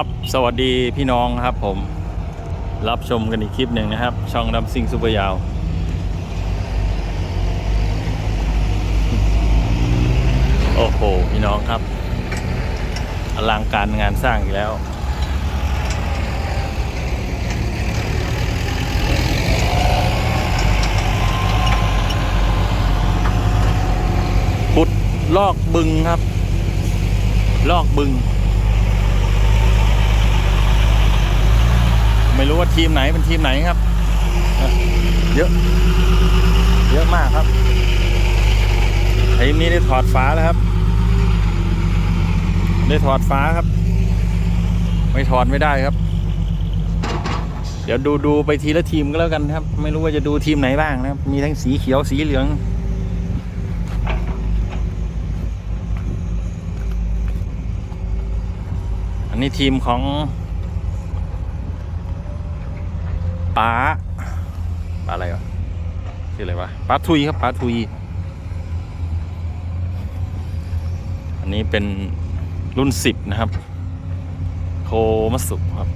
ครับสวัสดีพี่น้องครับผมรับชมกันอีกคลิปหนึ่งนะครับ ช่องดัมซิงซูเปอร์ยาว โอ้โห พี่น้องครับ อลังการงานสร้างอีกแล้ว ขุดลอกบึงครับ ลอกบึง ไม่รู้ว่าทีมไหนเป็นทีมไหนครับ เยอะ เยอะมากครับทีมนี้ได้ถอดฟ้าแล้วครับ ได้ถอดฟ้าครับ ไม่ถอดไม่ได้ครับ เดี๋ยวดูดูไปทีละทีมก็แล้วกันครับ ไม่รู้ว่าจะดูทีมไหนบ้างนะครับ มีทั้งสีเขียวสีเหลืองอันนี้ทีมของ ป้าป้าอะไรวะชื่ออะไรวะป้าทุยครับป้าทุย อันนี้เป็นรุ่นสิบนะครับ โคมัสสุครับ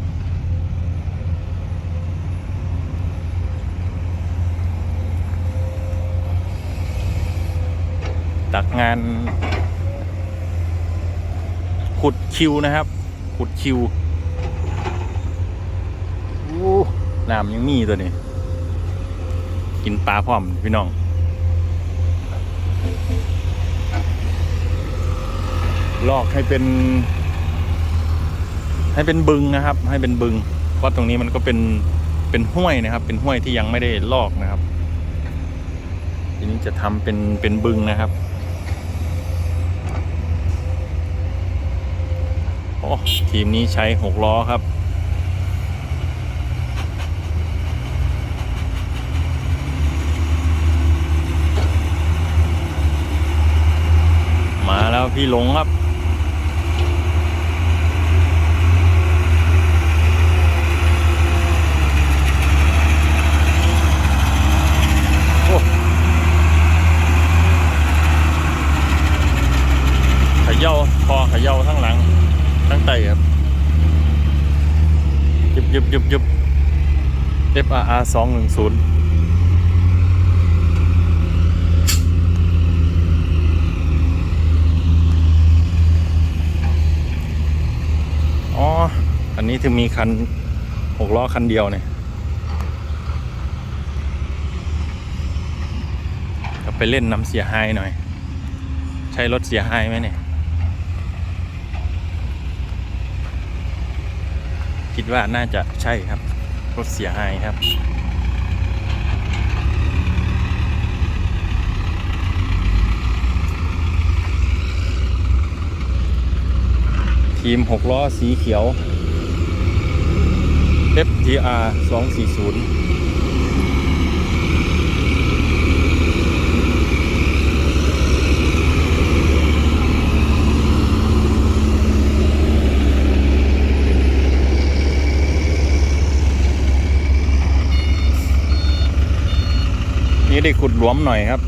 ตักงาน ขุดคิวนะครับ ขุดคิวอู้ น้ำยังมีตัวนี้ กินปลาพร้อมพี่น้องลอกให้เป็น ให้เป็นบึงนะครับ ให้เป็นบึง เพราะตรงนี้มันก็เป็นเป็นห้วยนะครับ เป็นห้วยที่ยังไม่ได้ลอกนะครับ ทีนี้จะทำเป็นเป็นบึงนะครับโอ้ทีมนี้ใช้หกล้อครับี่หลงครับ ขย่าคอขย่าทั้งหลัง ทั้งไตครับยุบยุบยุบยุบ FRR สองหนึ่งศูนย์ นี้ถึงมีคันหกล้อคันเดียวเนี่ยก็ไปเล่นน้ำเสียหายหน่อย ใช้รถเสียหายไหมเนี่ย คิดว่าน่าจะใช่ครับ รถเสียหายครับทีม6ล้อสีเขียว FTR 240นี่ได้ขุดหลวมหน่อยครับ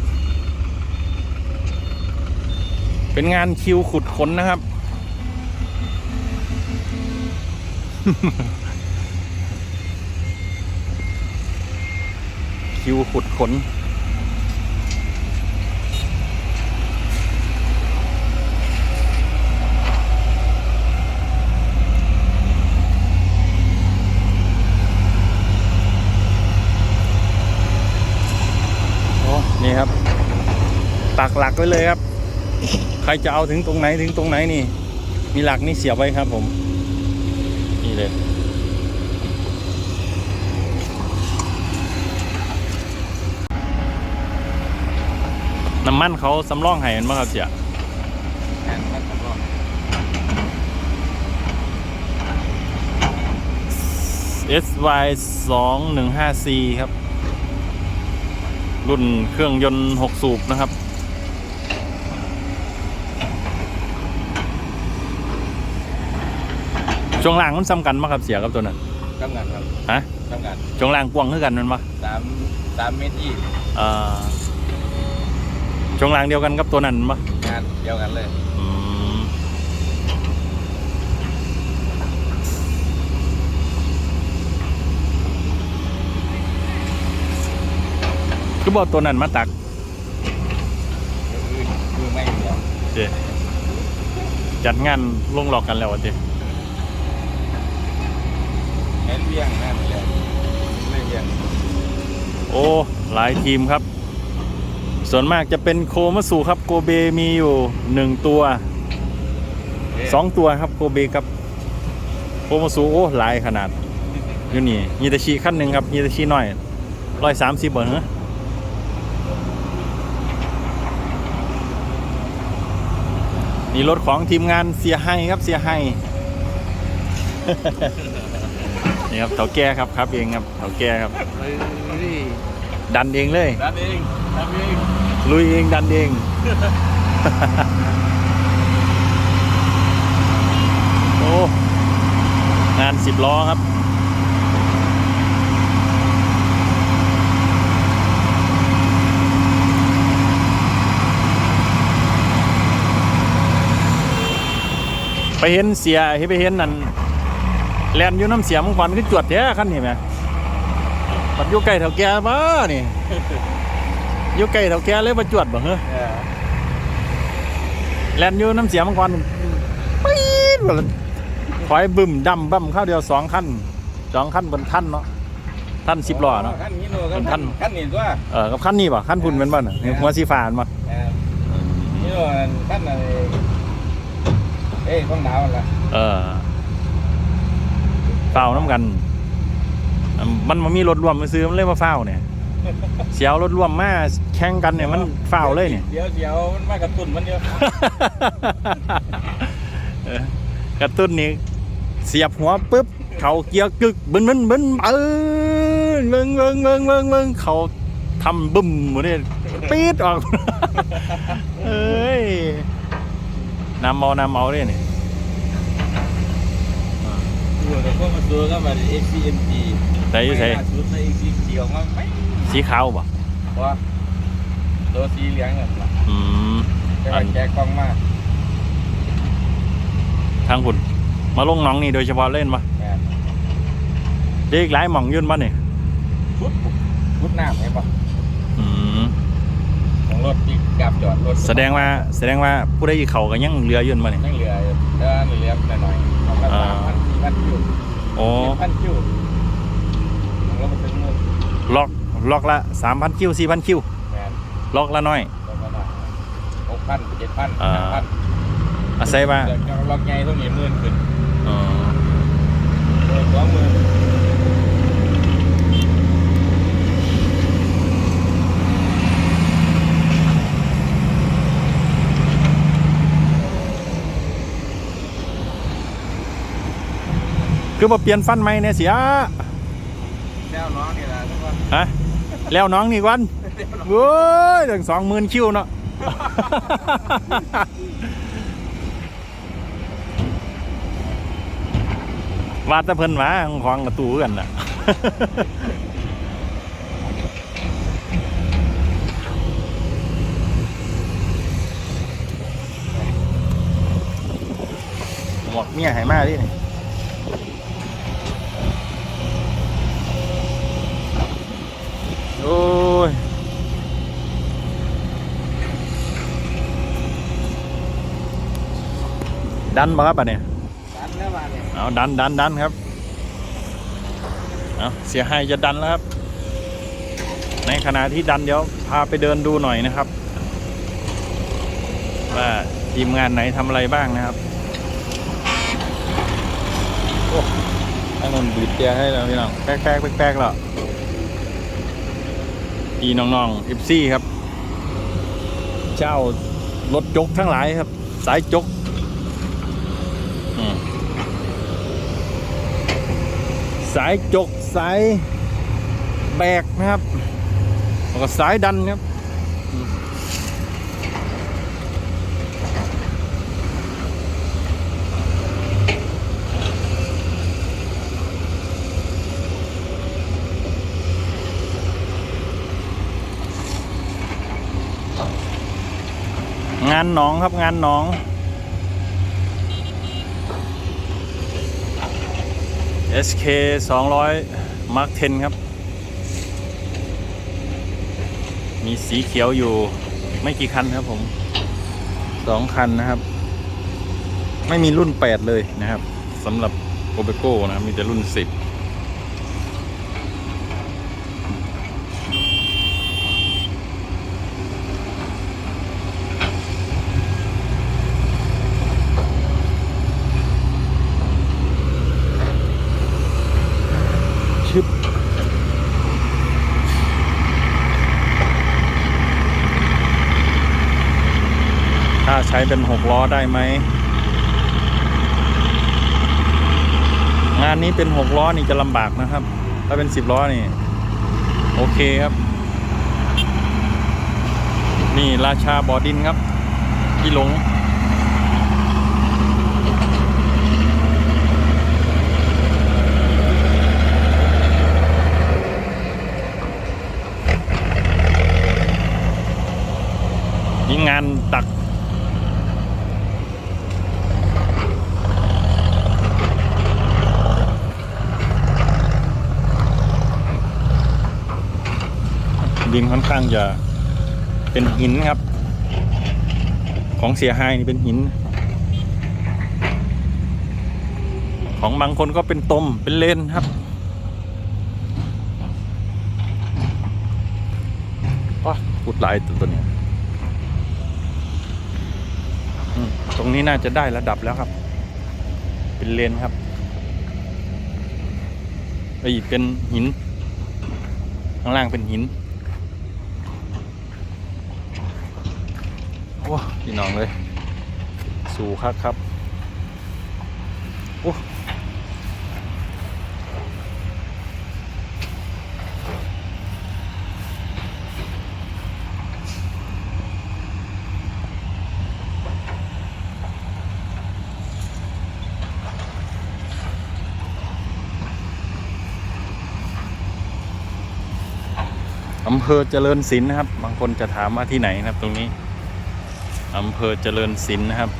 เป็นงานคิวขุดขนนะครับ คิวขุดขนโอ้นี่ครับปักหลักไว้เลยครับ ใครจะเอาถึงตรงไหนถึงตรงไหนนี่ มีหลักนี่เสียบไว้ครับผม นี่เลย น้ำมันเขาสำรองให้มันบ้างครับเสียงานมันก็ SY 2 1 5 C ครับ รุ่นเครื่องยนต์6สูบนะครับช่วงล่างมันซ้ำกันมั้ครับเสียกับตัวนั้นทำงานครับฮะทำงานช่วงล่างกว้างเท่ากันมันปะสามสามเมตรยี่เอ่อ ช่วงล่างเดียวกันกับตัวนั้นปะงานเดียวกันเลยอืมคือบอตัวนั้นมาตักคือคือไม่เดียวเจจัดงานลงหลอกกันแล้วอะเจแอนเลี้ยงแน่นเลยไม่เลี้ยงโอ้ หลายทีมครับ ส่วนมากจะเป็นโคมาสูครับโกเบมีอยู่หนึ่งตัวสองตัวครับโกเบครับโคมาสูโอ้หลายขนาดอยู่นี่ยีตาชีขั้นหนึ่งครับยีตาชีน้อยร้อยสามสิบเบอร์เนอะนี่รถของทีมงานเสียให้ครับเสียให้นี่ครับเถาแก่ครับครับเองครับเถาแก่ครับเฮ้ยดันเองเลยดันเองดันเอง ลุยเองดันเองโอ้งานสิบล้อครับไปเห็นเสียเห็นไปเห็นนั่นแลนอยู่น้ำเสียมังกรคือจวดแท้คันนี่ไหมปัดอยู่ใกล้เท่าแก่บ้านี่ อยู่ใกล้เท่าแก่เลยมาจวดบ่เหรอเออแลนอยู่น้ำเสียมังกรปี๊ดบ่ล่ะถอยบึ้มดำบั้มเข้าวเดียวสองขั้นสองขั้นบนท่านเนาะท่านสิบล้อเนาะ ขั้นนี้โน่มันขั้ขั้นนขั้นนี้ตัวเออกับขั้นนี้ป่ะขั้นพุ่นเป็นบ้านหัวสีฟ้าอันบ่เออนี่โน่ขั้นอะไรเอ้ยต้องดาวละเออเฝ้าน้ำกันอะมันมันมีรถร่วมมาซื้อมันเลยมาเฝ้าเนี่ย เสียวรถร่วมมาแข่งกันเนี่ยมันเฝ้าเลยเนี่ยเดี๋ยวเดี๋ยวมันมากระตุ้นมันเดียวเออกระตุ้นนี่เสียบหัวปุ๊บเขาเกียร์กึกบึนบึนบึนเออเบิ่งเบิ่งเบิ่งเบิ่งเบิ่งเขาทำบึ้มหมดเลยปี๊ดออกเอ้ยนำเมานำเมาเลยนี่ดูแต่พวกมันดูก็แบบ XCMG ใส่อยู่ใส่ชุดใน XCMG ออกมาไม่ สีขาวป่ะว่าตัวสีเหลืองอะอืมแกแกกล้องมากทางคุณมาลงหน้องนี่โดยเฉพาะเล่นปะแม่เด็กหลายหม่องยื่นปะนี่ชุดชุดน้ำไงปะอืมของรถที่กลับจอดรถแสดงว่าแสดงว่าผู้ได้เขาก็ยังเรือยื่นมานี่ ยังเหลืออยู่เดินเหลือหน่อยๆของละอ่า สามพันสี่พันคิวโอ้ สี่พันคิวของรถมันถึงเงินล็อก ล็อกละสามพันคิวสี่พันคิวแม่นล็อกละน้อย ประมาณนั้นหกพันเจ็ดพันอ่า ห้าพันอาศัยว่าเดี๋ยวจะล็อกใหญ่ต้องมีหมื่นขึ้นอ๋อเออสองหมื่นคือบ่เปลี่ยนฟันใหม่เนี่ยเสีย แล้วน้องนี่แหละทุกคนฮะ แล้วน้องนี่วันเว้ยถึงสองหมื่นคิวเนาะว่าแต่เพิ่นหมาของกระตูกันน่ะหมวกเมียให้มาดินี่ โอ้ยดันมาครับอันเนี่ยดันแล้วมาเนี่ยเอาดันดันดันครับเอาเสียหายจะดันแล้วครับ ในขณะที่ดันเดี๋ยวพาไปเดินดูหน่อยนะครับ ว่าทีมงานไหนทำอะไรบ้างนะครับโอ้ไอ้นนบีบเตียให้แล้วพี่น้องแป๊กแป๊กแป๊กแป๊กแล้ วอีน้องๆเอฟซีครับ เจ้ารถจกทั้งหลายครับ สายจกสายจกสายแบกนะครับแล้วก็สายดันครับ งานหนองครับงานหนอง SK 200 Mark 10ครับ มีสีเขียวอยู่ไม่กี่คันครับผมสองคันนะครับ ไม่มีรุ่น8เลยนะครับสำหรับโอเบโก้นะครับมีแต่รุ่น10ชึ ช้เป็นหกล้อได้ไหม งานนี้เป็นหกล้อนี่จะลำบากนะครับ ถ้าเป็นสิบล้อนี่ โอเคครับ นี่ราชาบอดินครับที่หลงนี่งานตัก ดินค่อนข้างจะเป็นหินครับ ของเสียหายนี่เป็นหิน ของบางคนก็เป็นตมเป็นเลนครับ ว้าพูดหลายตัวนี้ตรงนี้น่าจะได้ระดับแล้วครับ เป็นเลนครับไอ้เป็นหิน ข้างล่างเป็นหิน โอ้พี่น้องเลย สู่คักครับโอ้อำเภอเจริญศิลป์นะครับ บางคนจะถามว่าที่ไหนนะครับตรงนี้ อำเภอเจริญศิลป์นะครับ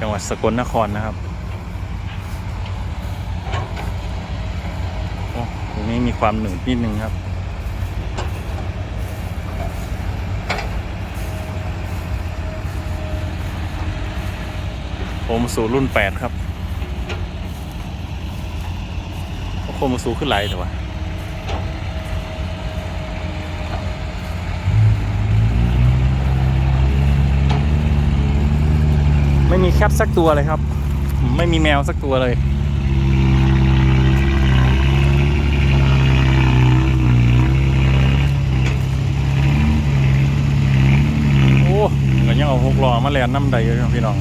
จังหวัดสกลนครนะครับโอ้ตรงนี้มีความหนืดนิดนึงครับโคมสูรุ่น 8 ครับโอ้โคมสูขึ้นไหลแต่ว่า ไม่มีแคปสักตัวเลยครับ ไม่มีแมวสักตัวเลยโอ้ก็ยังเอาหกล้อมาแลนน้ำใดอยู่ครับพี่น้อง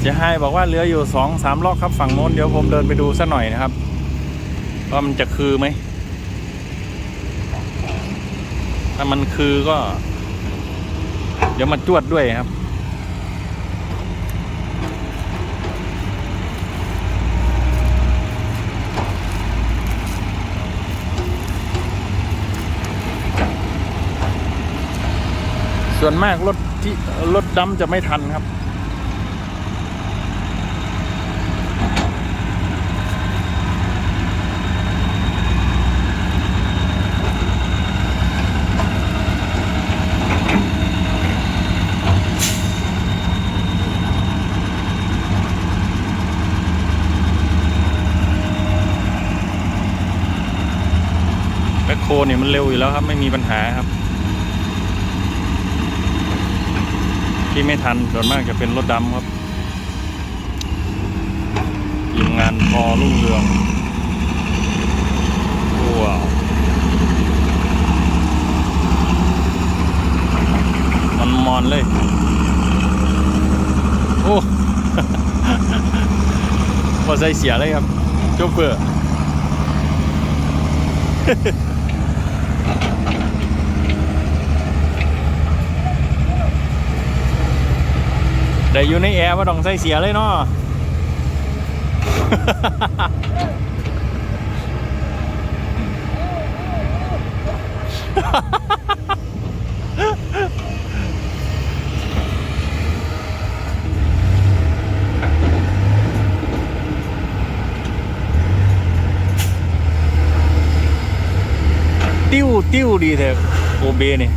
เสียหายบอกว่าเหลืออยู่สองสามล็อกครับฝั่งโน้นเดี๋ยวผมเดินไปดูสักหน่อยนะครับว่ามันจะคือไหม ถ้ามันคือก็ เดี๋ยวมาจวดด้วยครับ ส่วนมากรถที่รถดำจะไม่ทันครับ คโครเนี่ยมันเร็วอยู่แล้วครับ ไม่มีปัญหาครับ ที่ไม่ทันส่วนมากจะเป็นรถดำครับทีมงานพอรุ่งเรืองว้าวมันมอนเลย โอ้พอใจเสียเลยครับโชเฟอ ได้อยู่ในแอร์ว่าต้องใส่เสียเลยเนาะติ้วติ้วดีแทบโอเบเนี่ย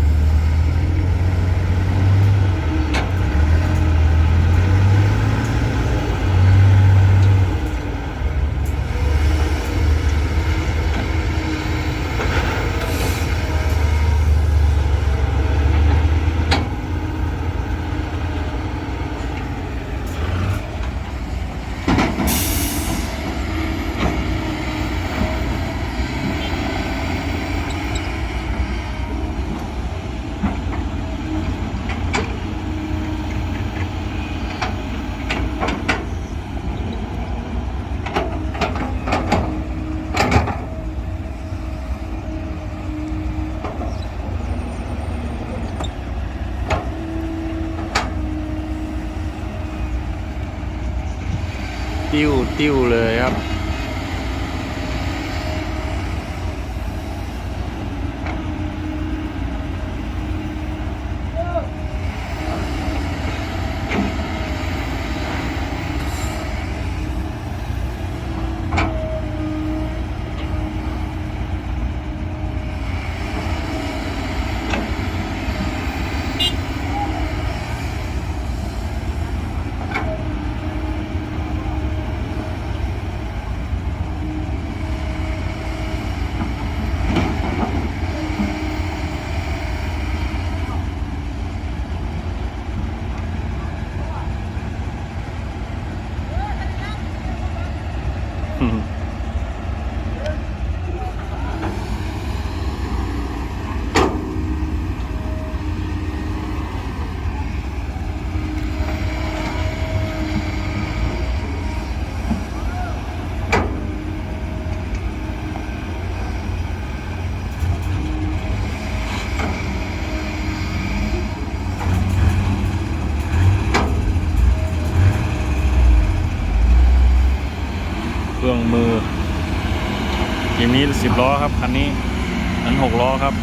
ครับ เครื่องมือทีมนี้สิบล้อครับ คันนี้ นั้นหกล้อครับ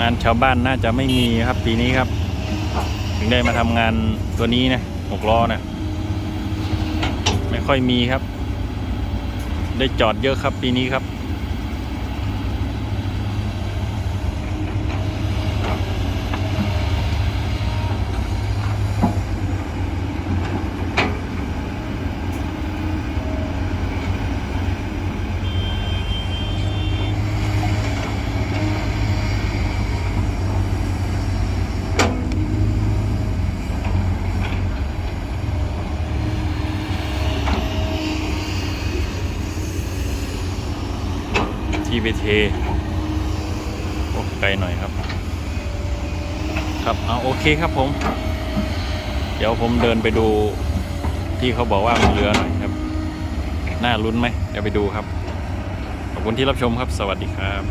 งานชาวบ้านน่าจะไม่มีครับปีนี้ครับ ถึงได้มาทำงานตัวนี้นะหกล้อนะไม่ค่อยมีครับ ได้จอดเยอะครับปีนี้ครับ ไปเทโอ้ไกลหน่อยครับ ครับเอาโอเคครับผม เดี๋ยวผมเดินไปดูที่เขาบอกว่ามันเรือหน่อยครับ น่าลุ้นไหมเดี๋ยวไปดูครับ ขอบคุณที่รับชมครับ สวัสดีครับ